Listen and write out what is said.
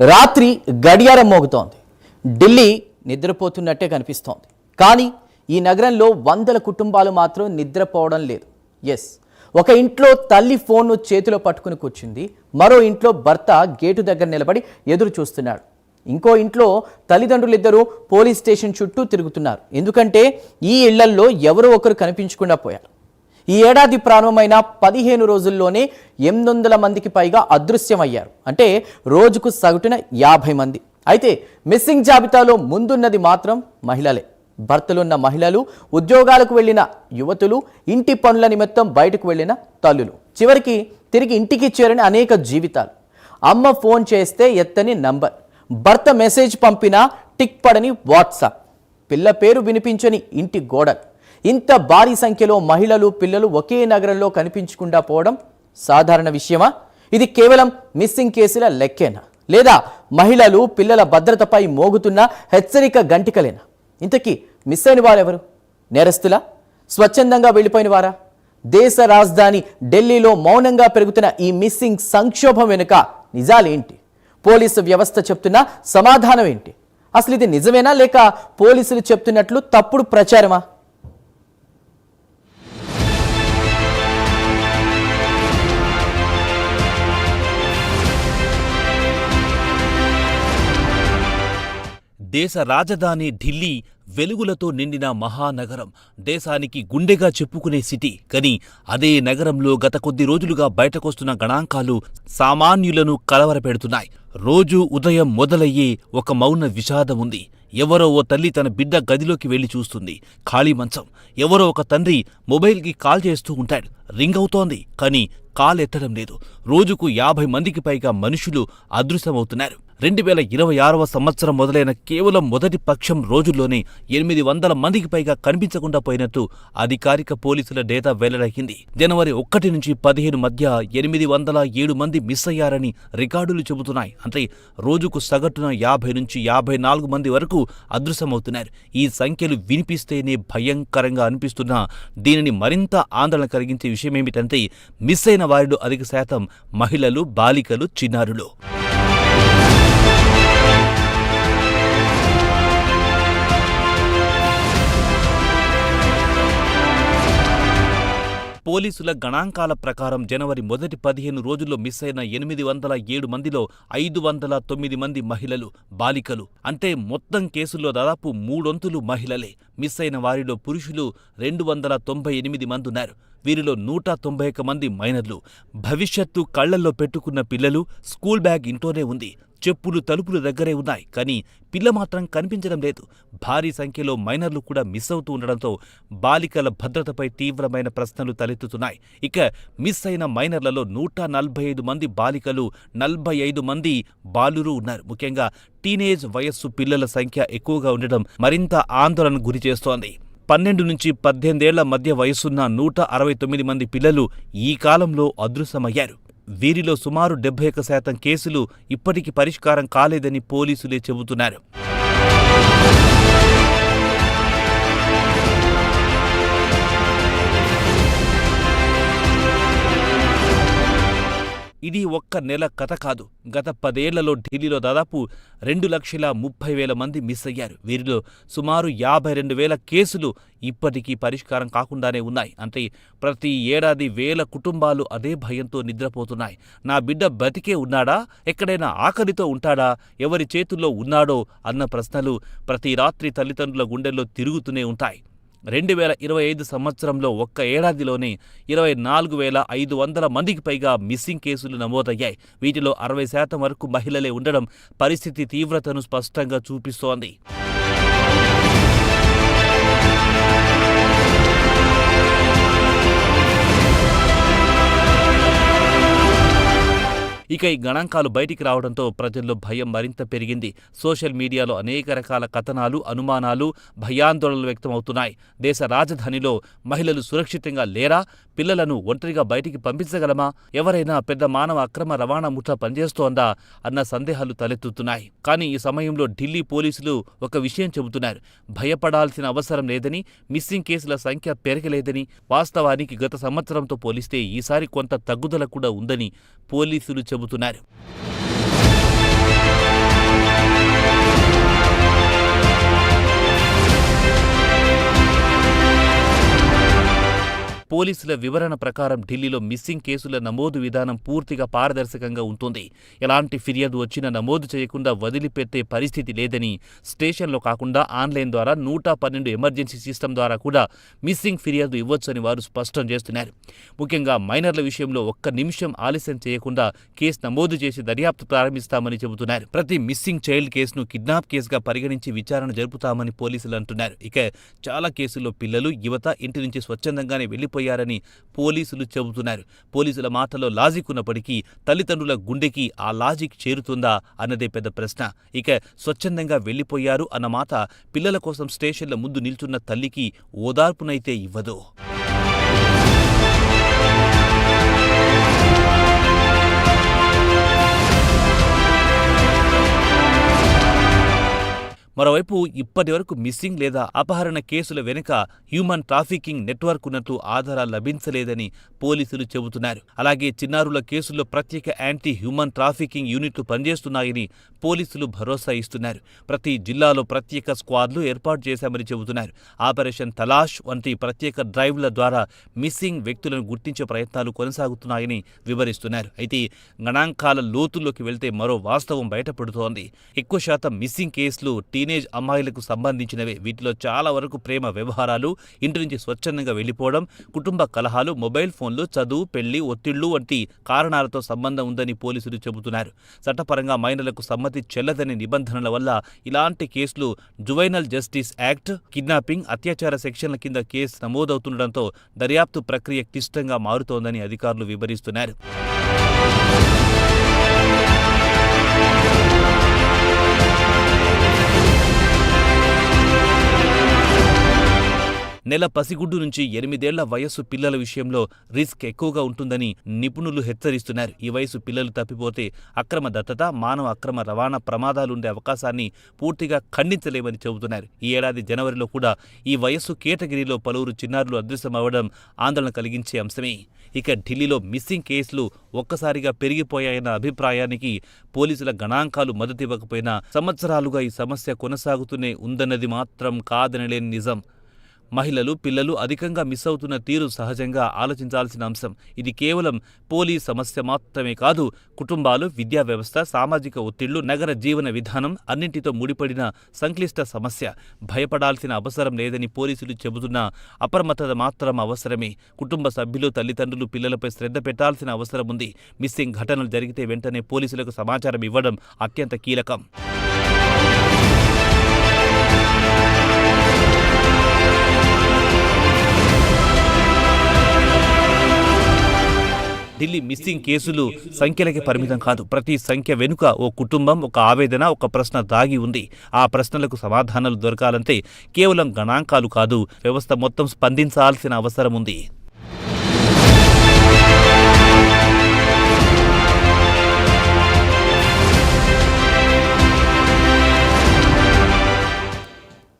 రాత్రి గడియారం మోగుతోంది. ఢిల్లీ నిద్రపోతున్నట్టే కనిపిస్తోంది. కానీ ఈ నగరంలో వందల కుటుంబాలు మాత్రం నిద్రపోవడం లేదు. ఎస్ ఒక ఇంట్లో తల్లి ఫోన్ను చేతిలో పట్టుకుని కూర్చుంది. మరో ఇంట్లో భర్త గేటు దగ్గర నిలబడి ఎదురు చూస్తున్నాడు. ఇంకో ఇంట్లో తల్లిదండ్రులిద్దరూ పోలీస్ స్టేషన్ చుట్టూ తిరుగుతున్నారు. ఎందుకంటే ఈ ఇళ్ళల్లో ఎవరో ఒకరు కనిపించకుండా పోయారు. ఈ ఏడాది ప్రారంభమైన పదిహేను రోజుల్లోనే ఎనిమిది వందల మందికి పైగా అదృశ్యమయ్యారు. అంటే రోజుకు సగటున యాభై మంది. అయితే మిస్సింగ్ జాబితాలో ముందున్నది మాత్రం మహిళలే. భర్తలున్న మహిళలు ఉద్యోగాలకు వెళ్ళిన యువతులు ఇంటి పనుల నిమిత్తం బయటకు వెళ్ళిన తల్లులు. చివరికి తిరిగి ఇంటికి చేరని అనేక జీవితాలు. అమ్మ ఫోన్ చేస్తే ఎత్తని నంబర్. భర్త మెసేజ్ పంపినా టిక్ పడని వాట్సాప్. పిల్ల పేరు వినిపించని ఇంటి గోడలు. ఇంత భారీ సంఖ్యలో మహిళలు పిల్లలు ఒకే నగరంలో కనిపించకుండా పోవడం సాధారణ విషయమా? ఇది కేవలం మిస్సింగ్ కేసుల లెక్కేనా? లేదా మహిళలు పిల్లల భద్రతపై మోగుతున్న హెచ్చరిక గంటికలేనా? ఇంతకీ మిస్ అయిన వారెవరు? నేరస్తులా? స్వచ్ఛందంగా వెళ్ళిపోయిన వారా? దేశ రాజధాని ఢిల్లీలో మౌనంగా పెరుగుతున్న ఈ మిస్సింగ్ సంక్షోభం వెనుక నిజాలేంటి? పోలీసు వ్యవస్థ చెప్తున్న సమాధానం ఏంటి? అసలు ఇది నిజమేనా లేక పోలీసులు చెప్తున్నట్లు తప్పుడు ప్రచారమా? దేశ రాజధాని ఢిల్లీ వెలుగులతో నిండిన మహానగరం. దేశానికి గుండెగా చెప్పుకునే సిటీ. కని అదే నగరంలో గత కొద్ది రోజులుగా బయటకొస్తున్న గణాంకాలు సామాన్యులను కలవరపెడుతున్నాయి. రోజు ఉదయం మొదలయ్యే ఒక మౌన విషాదం ఉంది. ఎవరో ఓ తల్లి తన బిడ్డ గదిలోకి వెళ్ళి చూస్తుంది. ఖాళీ మంచం. ఎవరో ఒక తండ్రి మొబైల్కి కాల్ చేస్తూ ఉంటాడు. రింగ్ అవుతోంది. కానీ కాల్ ఎత్తడం లేదు. రోజుకు యాభై మందికి పైగా మనుషులు అదృశ్యమవుతున్నారు. రెండు వేల ఇరవై ఆరవ సంవత్సరం మొదలైన కేవలం మొదటి పక్షం రోజుల్లోనే ఎనిమిది వందల మందికి పైగా కనిపించకుండా పోయినట్టు అధికారిక పోలీసుల డేటా వెల్లడైంది. జనవరి ఒకటి నుంచి పదిహేను మధ్య ఎనిమిది వందల ఏడు మంది మిస్ అయ్యారని రికార్డులు చెబుతున్నాయి. అంటే రోజుకు సగటున యాభై నుంచి యాభై నాలుగు మంది వరకు అదృశ్యమవుతున్నారు. ఈ సంఖ్యలు వినిపిస్తేనే భయంకరంగా అనిపిస్తున్నా దీనిని మరింత ఆందోళన కలిగించే విషయమేమిటంటే మిస్ అయిన వారిలో అధిక శాతం మహిళలు బాలికలు చిన్నారులు. పోలీసుల గణాంకాల ప్రకారం జనవరి మొదటి పదిహేను రోజుల్లో మిస్ అయిన ఎనిమిది వందల ఏడు మందిలో ఐదు వందల తొమ్మిది మంది మహిళలు బాలికలు. అంటే మొత్తం కేసుల్లో దాదాపు మూడొంతులు మహిళలే. మిస్ అయిన వారిలో పురుషులు రెండు వందల తొంభై ఎనిమిది మంది ఉన్నారు. వీరిలో నూట తొంభై ఒక్క మంది మైనర్లు. భవిష్యత్తు కళ్ళల్లో పెట్టుకున్న పిల్లలు స్కూల్ బ్యాగ్ ఇంట్లోనే ఉంది. చెప్పులు తలుపులు దగ్గరే ఉన్నాయి. కానీ పిల్ల మాత్రం కనిపించడం లేదు. భారీ సంఖ్యలో మైనర్లు కూడా మిస్ అవుతూ ఉండడంతో బాలికల భద్రతపై తీవ్రమైన ప్రశ్నలు తలెత్తుతున్నాయి. ఇక మిస్ అయిన మైనర్లలో నూట నలభై ఐదు మంది బాలికలు నలభై ఐదు మంది బాలురు ఉన్నారు. ముఖ్యంగా టీనేజ్ వయస్సు పిల్లల సంఖ్య ఎక్కువగా ఉండడం మరింత ఆందోళన గురి చేస్తోంది. పన్నెండు నుంచి పద్దెనిమిదేళ్ళ మధ్య వయసున్న నూట అరవై తొమ్మిది మంది పిల్లలు ఈ కాలంలో అదృశ్యమయ్యారు. వీరిలో సుమారు డెబ్బై శాతం కేసులు ఇప్పటికీ పరిష్కారం కాలేదని పోలీసులే చెబుతున్నారు. ఇది ఒక్క నెల కథ కాదు. గత పదేళ్ళలో ఢిల్లీలో దాదాపు రెండు లక్షల ముప్పై వేల మంది మిస్ అయ్యారు. వీరిలో సుమారు యాభై రెండు వేల కేసులు ఇప్పటికీ పరిష్కారం కాకుండానే ఉన్నాయి. అంటే ప్రతి ఏడాది వేల కుటుంబాలు అదే భయంతో నిద్రపోతున్నాయి. నా బిడ్డ బతికే ఉన్నాడా? ఎక్కడైనా ఆకలితో ఉంటాడా? ఎవరి చేతుల్లో ఉన్నాడో? అన్న ప్రశ్నలు ప్రతి రాత్రి తల్లిదండ్రుల గుండెల్లో తిరుగుతూనే ఉంటాయి. రెండు వేల ఇరవై ఐదు సంవత్సరంలో ఒక్క ఏడాదిలోనే ఇరవై నాలుగు వేల ఐదు వందల మందికి పైగా మిస్సింగ్ కేసులు నమోదయ్యాయి. వీటిలో అరవై శాతం వరకు మహిళలే ఉండడం పరిస్థితి తీవ్రతను స్పష్టంగా చూపిస్తోంది. ఇక ఈ గణాంకాలు బయటికి రావడంతో ప్రజల్లో భయం మరింత పెరిగింది. సోషల్ మీడియాలో అనేక రకాల కథనాలు అనుమానాలు భయాందోళనలు వ్యక్తమవుతున్నాయి. దేశ రాజధానిలో మహిళలు సురక్షితంగా లేరా? పిల్లలను ఒంటరిగా బయటికి పంపించగలమా? ఎవరైనా పెద్ద మానవ అక్రమ రవాణా ముఠ పనిచేస్తోందా? అన్న సందేహాలు తలెత్తుతున్నాయి. కానీ ఈ సమయంలో ఢిల్లీ పోలీసులు ఒక విషయం చెబుతున్నారు. భయపడాల్సిన అవసరం లేదని మిస్సింగ్ కేసుల సంఖ్య పెరగలేదని వాస్తవానికి గత సంవత్సరంతో పోలిస్తే ఈసారి కొంత తగ్గుదల కూడా ఉందని పోలీసులు చెబుతున్నారు పోలీసుల వివరణ ప్రకారం ఢిల్లీలో మిస్సింగ్ కేసుల నమోదు విధానం పూర్తిగా పారదర్శకంగా ఉంటుంది. ఎలాంటి ఫిర్యాదు వచ్చినా నమోదు చేయకుండా వదిలిపెట్టే పరిస్థితి లేదని స్టేషన్లో కాకుండా ఆన్లైన్ ద్వారా నూట పన్నెండు ఎమర్జెన్సీ సిస్టమ్ ద్వారా కూడా మిస్సింగ్ ఫిర్యాదు ఇవ్వొచ్చని వారు స్పష్టం చేస్తున్నారు. ముఖ్యంగా మైనర్ల విషయంలో ఒక్క నిమిషం ఆలస్యం చేయకుండా కేసు నమోదు చేసి దర్యాప్తు ప్రారంభిస్తామని చెబుతున్నారు. ప్రతి మిస్సింగ్ చైల్డ్ కేసును కిడ్నాప్ కేసుగా పరిగణించి విచారణ జరుపుతామని పోలీసులు అంటున్నారు. ఇక చాలా కేసుల్లో పిల్లలు యువత ఇంటి నుంచి స్వచ్ఛందంగానే వెళ్ళిపోయారని పోలీసులు చెబుతున్నారు. పోలీసుల మాటలో లాజిక్ ఉన్నప్పటికీ తల్లిదండ్రుల గుండెకి ఆ లాజిక్ చేరుతుందా అన్నదే పెద్ద ప్రశ్న. ఇక స్వచ్ఛందంగా వెళ్ళిపోయారు అన్న మాట పిల్లల కోసం స్టేషన్ల ముందు నిల్చున్న తల్లికి ఓదార్పునైతే ఇవ్వదు. మరోవైపు ఇప్పటి వరకు మిస్సింగ్ లేదా అపహరణ కేసుల వెనుక హ్యూమన్ ట్రాఫికింగ్ నెట్వర్క్ ఉన్నట్లు ఆధారాలు లభించలేదని పోలీసులు చెబుతున్నారు. అలాగే చిన్నారుల కేసుల్లో ప్రత్యేక యాంటీ హ్యూమన్ ట్రాఫికింగ్ యూనిట్లు పనిచేస్తున్నాయని పోలీసులు భరోసా ఇస్తున్నారు. ప్రతి జిల్లాలో ప్రత్యేక స్క్వాడ్లు ఏర్పాటు చేశామని చెబుతున్నారు. ఆపరేషన్ తలాష్ వంటి ప్రత్యేక డ్రైవ్ల ద్వారా మిస్సింగ్ వ్యక్తులను గుర్తించే ప్రయత్నాలు కొనసాగుతున్నాయని వివరిస్తున్నారు. అయితే గణాంకాల లోతుల్లోకి వెళ్తే మరో వాస్తవం బయటపడుతోంది. ఎక్కువ శాతం మిస్సింగ్ కేసులు టీనేజ్ అమ్మాయిలకు సంబంధించినవే. వీటిలో చాలా వరకు ప్రేమ వ్యవహారాలు ఇంటి నుంచి స్వచ్ఛందంగా వెళ్ళిపోవడం కుటుంబ కలహాలు మొబైల్ ఫోన్లు చదువు పెళ్ళి ఒత్తిళ్ళు వంటి కారణాలతో సంబంధం ఉందని పోలీసులు చెబుతున్నారు. చట్టపరంగా మైనర్లకు సమ్మతి చెల్లదని నిబంధనల వల్ల ఇలాంటి కేసులు జువైనల్ జస్టిస్ యాక్ట్ కిడ్నాపింగ్ అత్యాచార సెక్షన్ల కింద కేసు నమోదవుతుండటంతో దర్యాప్తు ప్రక్రియ క్లిష్టంగా మారుతోందని అధికారులు వివరిస్తున్నారు. నెల పసిగుడ్డు నుంచి ఎనిమిదేళ్ళ వయస్సు పిల్లల విషయంలో రిస్క్ ఎక్కువగా ఉంటుందని నిపుణులు హెచ్చరిస్తున్నారు. ఈ వయసు పిల్లలు తప్పిపోతే అక్రమ దత్తత మానవ అక్రమ రవాణా ప్రమాదాలుండే అవకాశాన్ని పూర్తిగా ఖండించలేమని చెబుతున్నారు. ఈ ఏడాది జనవరిలో కూడా ఈ వయస్సు కేటగిరీలో పలువురు చిన్నారులు అదృశ్యమవ్వడం ఆందోళన కలిగించే అంశమే. ఇక ఢిల్లీలో మిస్సింగ్ కేసులు ఒక్కసారిగా పెరిగిపోయాయన్న అభిప్రాయానికి పోలీసుల గణాంకాలు మద్దతివ్వకపోయినా సంవత్సరాలుగా ఈ సమస్య కొనసాగుతూనే ఉందన్నది మాత్రం కాదనలేని నిజం. మహిళలు పిల్లలు అధికంగా మిస్ అవుతున్న తీరు సహజంగా ఆలోచించాల్సిన అంశం. ఇది కేవలం పోలీస్ సమస్య మాత్రమే కాదు కుటుంబాలు విద్యా వ్యవస్థ సామాజిక ఒత్తిళ్ళు నగర జీవన విధానం అన్నింటితో ముడిపడిన సంక్లిష్ట సమస్య. భయపడాల్సిన అవసరం లేదని పోలీసులు చెబుతున్న అప్రమత్తత మాత్రం అవసరమే. కుటుంబ సభ్యులు తల్లిదండ్రులు పిల్లలపై శ్రద్ధ పెట్టాల్సిన అవసరం ఉంది. మిస్సింగ్ ఘటనలు జరిగితే వెంటనే పోలీసులకు సమాచారం ఇవ్వడం అత్యంత కీలకం. మంది మిస్సింగ్ కేసులు సంఖ్యలకి పరిమితం కాదు. ప్రతి సంఖ్య వెనుక ఓ కుటుంబం ఒక ఆవేదన ఒక ప్రశ్న దాగి ఉంది. ఆ ప్రశ్నలకు సమాధానాలు దొరకాలంటే కేవలం గణాంకాలు కాదు వ్యవస్థ మొత్తం స్పందించాల్సిన అవసరం ఉంది.